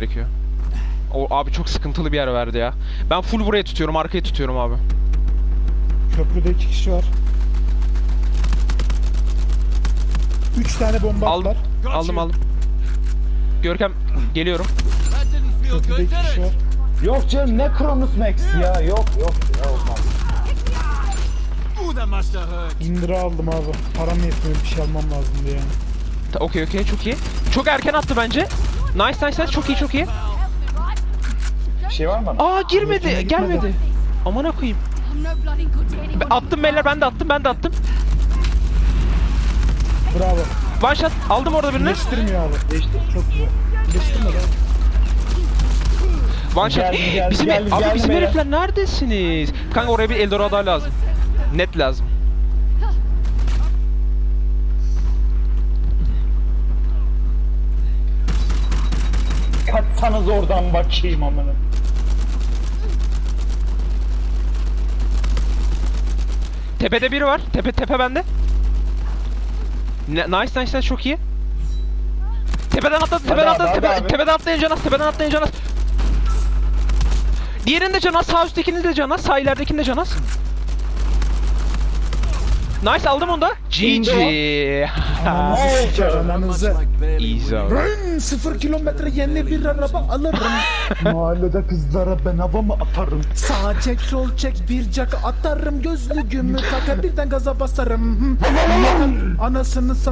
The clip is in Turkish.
gerekiyor. O abi çok sıkıntılı bir yer verdi ya. Ben full buraya tutuyorum, arkaya tutuyorum abi. Köprüde iki kişi var. Üç tane bomba Aldım. attılar. Aldım aldım. Görkem geliyorum. Köprüde iki kişi var. Yok canım ne Kronos Max ya yok yok ya olmaz. İndira aldım abi. Param yetmiyor bir şey almam lazımdı yani. Ta- Okey okey çok iyi. Çok erken attı bence. Nice nice nice çok iyi çok iyi. Bir şey var mı? Aa girmedi, gitmedi. gelmedi. Aman. Ben attım beyler ben de attım ben de attım. Bravo. One shot aldım orada birini. Birleştirmiyor abi. Çok güzel. Birleştirmedi abi. One shot. Geldim, geldim, bizim geldim, abi geldim bizim beyler. herifler neredesiniz? Kanka oraya bir Eldorado lazım. Net lazım. Kaçsanız oradan bakayım amına. Tepede biri var. Tepe tepe bende. Ne- Nice nice nice çok iyi. Tepeden atladı, tepeden abi, atladı, hadi tepe, abi. tepeden atlayan canaz, tepeden atlayan canaz. Diğerinin de canaz, sağ üsttekinin de canaz, sağ ileridekinin de canaz. Nice aldım onu da. GG. Ananızı abi. Ben sıfır kilometre yeni bir araba alırım. Mahallede kızlara ben hava mı atarım? Sağ çek sol çek bir caka atarım gözlüğümü takar birden gaza basarım. Anasını sat